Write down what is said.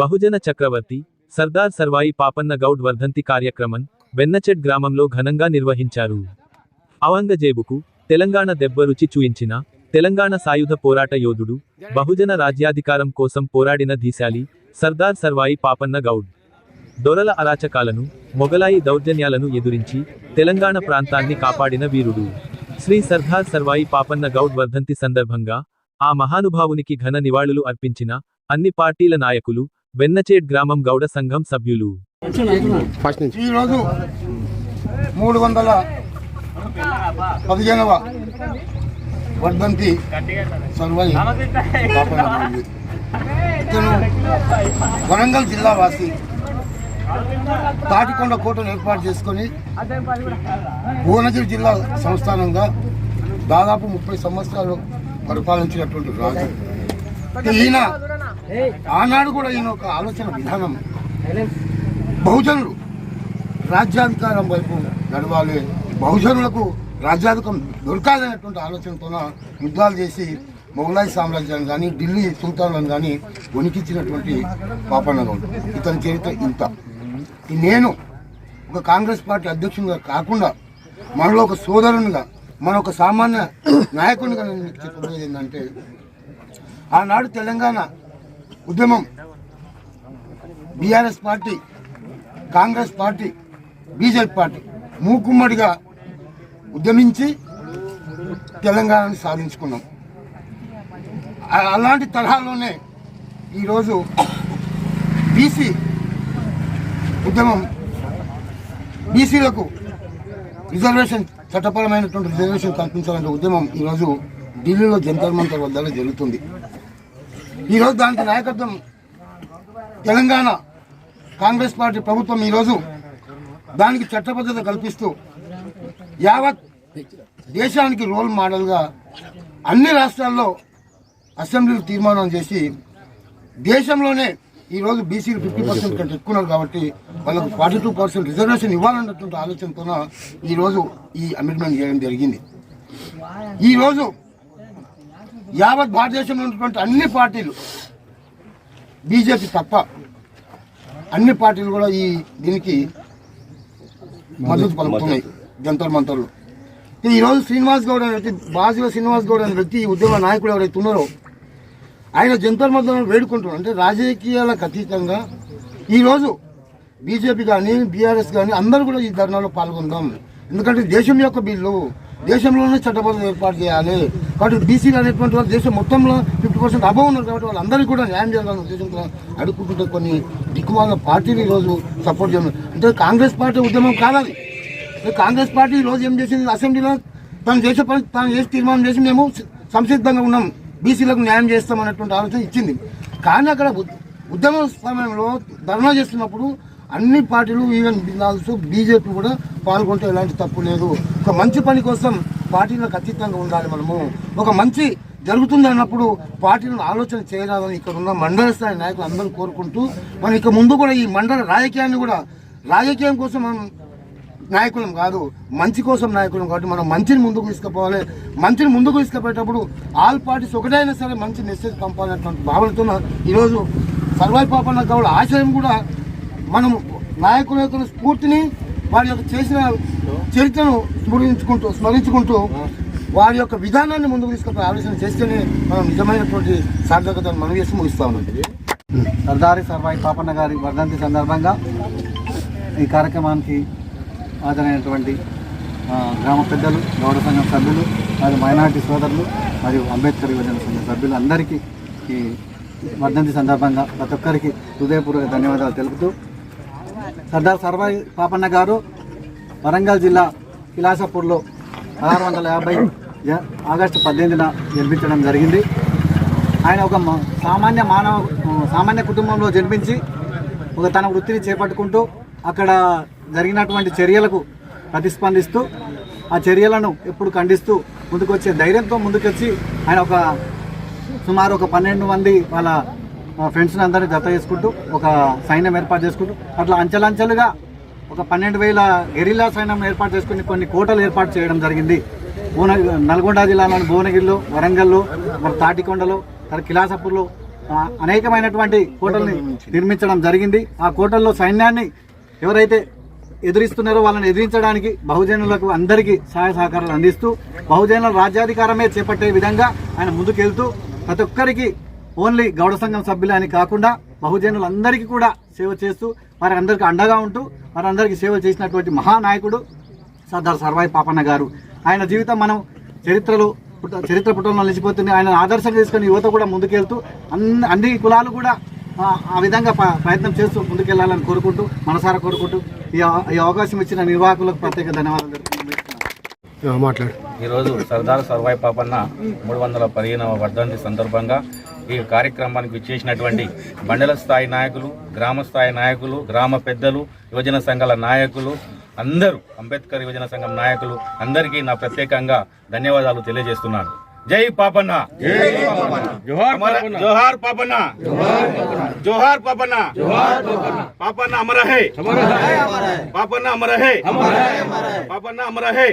బహుజన చక్రవర్తి సర్దార్ సర్వాయి పాపన్న గౌడ్ వర్ధంతి కార్యక్రమం వెన్నచెడ్ గ్రామంలో ఘనంగా నిర్వహించారు. అవంగజేబుకు తెలంగాణ దెబ్బ రుచి చూయించిన తెలంగాణ సాయుధ పోరాట యోధుడు బహుజన రాజ్యాధికారం కోసం పోరాడిన ధీశాలి సర్దార్ సర్వాయి పాపన్న గౌడ్. దొరల అరాచకాలను మొగలాయి దౌర్జన్యాలను ఎదురించి తెలంగాణ ప్రాంతాన్ని కాపాడిన వీరుడు. శ్రీ సర్దార్ సర్వాయి పాపన్న గౌడ్ వర్ధంతి సందర్భంగా ఆ మహానుభావునికి ఘన నివాళులు అర్పించిన అన్ని పార్టీల నాయకులు వెన్నచేడ్ గ్రామం గౌడ సంఘం సభ్యులు. ఈరోజు మూడు వందల పదిహేనవ వర్ధంతి సర్వై ఇతను వరంగల్ జిల్లా వాసి. తాటికొండ కోటను ఏర్పాటు చేసుకొని భువనగిరి జిల్లా సంస్థానంగా దాదాపు ముప్పై సంవత్సరాలు పరిపాలించినటువంటి రాజు. ఈయన ఆనాడు కూడా ఈయన ఒక ఆలోచన విధానం. బహుజనులు రాజ్యాధికారం వైపు నడవాలి. బహుజనులకు రాజ్యాధికారం దొరకాలనేటువంటి ఆలోచనతోన యుద్ధాలు చేసి మొఘలాయి సామ్రాజ్యాన్ని కానీ ఢిల్లీ సుల్తాన్లను కానీ వణికించినటువంటి పాపన్న గౌడ్ ఇతని చరిత్ర ఇంత. నేను ఒక కాంగ్రెస్ పార్టీ అధ్యక్షునిగా కాకుండా మనలో ఒక సోదరునిగా మన ఒక సామాన్య నాయకునిగా నేను మీకు చెప్పబోయేది ఏంటంటే ఆనాడు తెలంగాణ ఉద్యమం. BRS party Congress party BJP party మూకుమ్మడిగా ఉద్యమించి తెలంగాణను సాధించుకున్నాం. అలాంటి తరహాలోనే ఈరోజు బీసీ ఉద్యమం బీసీలకు రిజర్వేషన్ చట్టపరమైనటువంటి రిజర్వేషన్ కల్పించాలనే ఉద్యమం ఈరోజు ఢిల్లీలో జంతర్ మంతర్ వద్ద జరుగుతుంది. ఈరోజు దానికి నాయకత్వం తెలంగాణ కాంగ్రెస్ పార్టీ ప్రభుత్వం ఈరోజు దానికి చట్టబద్ధత కల్పిస్తూ యావత్ దేశానికి రోల్ మోడల్గా అన్ని రాష్ట్రాల్లో అసెంబ్లీలు తీర్మానం చేసి దేశంలోనే ఈరోజు బీసీలు ఫిఫ్టీ పర్సెంట్ కంటే ఎక్కువ ఉన్నారు కాబట్టి వాళ్ళకు ఫార్టీ టూ పర్సెంట్ రిజర్వేషన్ ఇవ్వాలన్నటువంటి ఆలోచనతోన ఈరోజు ఈ అమెండ్మెంట్ చేయడం జరిగింది. ఈరోజు యావత్ భారతదేశంలో ఉన్నటువంటి అన్ని పార్టీలు బీజేపీ తప్ప అన్ని పార్టీలు కూడా ఈ దీనికి మద్దతు పలుకుతున్నాయి జంతర్ మంతర్లు. ఈ రోజు శ్రీనివాస్ గౌడ్ అనే వ్యక్తి బాజీవ శ్రీనివాస్ గౌడ్ అనే వ్యక్తి ఈ ఉద్యమ నాయకుడు ఎవరైతే ఉన్నారో ఆయన జంతర్ మంతర్లను వేడుకుంటున్నారు. అంటే రాజకీయాలకు అతీతంగా ఈరోజు బీజేపీ కానీ బీఆర్ఎస్ కానీ అందరూ కూడా ఈ ధర్నాలో పాల్గొందాం. ఎందుకంటే దేశం యొక్క బిల్లు దేశంలోనే చట్టబద్ధం ఏర్పాటు చేయాలి. కాబట్టి బీసీలు అనేటువంటి వాళ్ళు దేశం మొత్తంలో ఫిఫ్టీ పర్సెంట్ అబవ్ ఉన్నారు కాబట్టి వాళ్ళందరికీ కూడా న్యాయం చేయాలనే ఉద్దేశంతో అడుగుతుంటే కొన్ని దిక్కుమాల పార్టీలు ఈరోజు సపోర్ట్ చేయడం. అంటే కాంగ్రెస్ పార్టీ ఉద్యమం కాదని కాంగ్రెస్ పార్టీ ఈరోజు రోజు ఏం చేసింది? అసెంబ్లీలో తను చేసే పని తాను చేసి తీర్మానం చేసి మేము సంసిద్ధంగా ఉన్నాం. బీసీలకు న్యాయం చేస్తాం అనేటువంటి ఆలోచన ఇచ్చింది. కానీ అక్కడ ఉద్యమ సమయంలో ధర్నా చేస్తున్నప్పుడు అన్ని పార్టీలు ఈవెన్ బిల్లాల్స్ బీజేపీ కూడా పాల్గొంటే ఎలాంటి తప్పు లేదు. ఒక మంచి పని కోసం పార్టీలకు అతీతంగా ఉండాలి మనము. ఒక మంచి జరుగుతుంది అన్నప్పుడు పార్టీలను ఆలోచన చేయరాదని ఇక్కడ ఉన్న మండల స్థాయి నాయకులు అందరూ కోరుకుంటూ మనం ఇక ముందు కూడా ఈ మండల రాజకీయాన్ని కూడా రాజకీయం కోసం మనం నాయకులం కాదు మంచి కోసం నాయకులం కాబట్టి మనం మంచిని ముందుకు తీసుకుపోవాలి. మంచిని ముందుకు తీసుకుపోయేటప్పుడు ఆల్ పార్టీస్ ఒకటైనా సరే మంచి మెసేజ్ పంపాలనేటువంటి భావనతో ఈరోజు సర్వాయి పాపన్న గౌడ ఆశయం కూడా మనం నాయకుల యొక్క స్ఫూర్తిని వారి యొక్క చేసిన చరిత్రను స్మరించుకుంటూ స్మరించుకుంటూ వారి యొక్క విధానాన్ని ముందుకు తీసుకుపోయే ఆలోచన చేస్తేనే మనం నిజమైనటువంటి సార్థకతను మనం చేసి ముగిస్తా సర్దారి సర్వాయి పాపన్న గారి వర్ధంతి సందర్భంగా ఈ కార్యక్రమానికి హాజరైనటువంటి గ్రామ పెద్దలు గౌడ సంఘం సభ్యులు మరియు మైనార్టీ సోదరులు మరియు అంబేద్కర్ యువజన సంఘం సభ్యులు అందరికీ ఈ వర్ధంతి సందర్భంగా ప్రతి ఒక్కరికి హృదయపూర్వక ధన్యవాదాలు తెలుపుతూ సర్దార్ సర్వాయి పాపన్న గారు వరంగల్ జిల్లా కిలాసపూర్లో పదహారు వందల యాభై ఆగస్టు పద్దెనిమిదిన జన్మించడం జరిగింది. ఆయన ఒక సామాన్య మానవ సామాన్య కుటుంబంలో జన్మించి ఒక తన వృత్తిని చేపట్టుకుంటూ అక్కడ జరిగినటువంటి చర్యలకు ప్రతిస్పందిస్తూ ఆ చర్యలను ఎప్పుడు ఖండిస్తూ ముందుకొచ్చే ధైర్యంతో ముందుకొచ్చి ఆయన ఒక సుమారు ఒక పన్నెండు మంది వాళ్ళ ఫ్రెండ్స్ని అందరినీ జత చేసుకుంటూ ఒక సైన్యం ఏర్పాటు చేసుకుంటూ అట్లా అంచెలంచెలుగా ఒక పన్నెండు వేల గెరిల్లా సైన్యం ఏర్పాటు చేసుకుని కొన్ని కోటలు ఏర్పాటు చేయడం జరిగింది. భువన నల్గొండ జిల్లాలోని భువనగిరిలో వరంగల్లో మరి తాటికొండలో తర్వాత కిలాసపూర్లో అనేకమైనటువంటి కోటల్ని నిర్మించడం జరిగింది. ఆ కోటల్లో సైన్యాన్ని ఎవరైతే ఎదిరిస్తున్నారో వాళ్ళని ఎదిరించడానికి బహుజనులకు అందరికీ సహాయ సహకారాలు అందిస్తూ బహుజనుల రాజ్యాధికారమే చేపట్టే విధంగా ఆయన ముందుకెళ్తూ ప్రతి ఒక్కరికి ఓన్లీ గౌడ సంఘం సభ్యులు అని కాకుండా బహుజనులందరికీ కూడా సేవ చేస్తూ వారి అందరికీ అండగా ఉంటూ వారందరికీ సేవ చేసినటువంటి మహానాయకుడు సర్దార్ సర్వాయి పాపన్న గారు. ఆయన జీవితం మనం చరిత్రలో పుట- చరిత్ర పుటంలో నిలిచిపోతుంది. ఆయన ఆదర్శంగా తీసుకొని యువత కూడా ముందుకెళ్తూ అన్ని అన్ని కులాలు కూడా ఆ, విధంగా ప్రయత్నం చేస్తూ ముందుకెళ్ళాలని కోరుకుంటూ మనసారా కోరుకుంటూ ఈ అవ- ఈ అవకాశం ఇచ్చిన నిర్వాహకులకు ప్రత్యేక ధన్యవాదాలు తెలుపుతున్నాను. మాట్లాడు. ఈరోజు సర్దార్ సర్వాయి పాపన్న మూడు వందల పదిహేనవ వర్ధంతి సందర్భంగా ఈ కార్యక్రమానికి విచ్చేసినటువంటి మండల స్థాయి నాయకులు గ్రామ స్థాయి నాయకులు గ్రామ పెద్దలు యువజన సంఘాల నాయకులు అందరూ అంబేద్కర్ యువజన సంఘం నాయకులు అందరికీ నా ప్రత్యేకంగా ధన్యవాదాలు తెలియజేస్తున్నాను. జై పాపన్న! జోహార్ పాపన్న! జోహార్ పాపన్న! పాపన్న! అమర హే పాపన్న! అమర హే పాపన్న అమర హే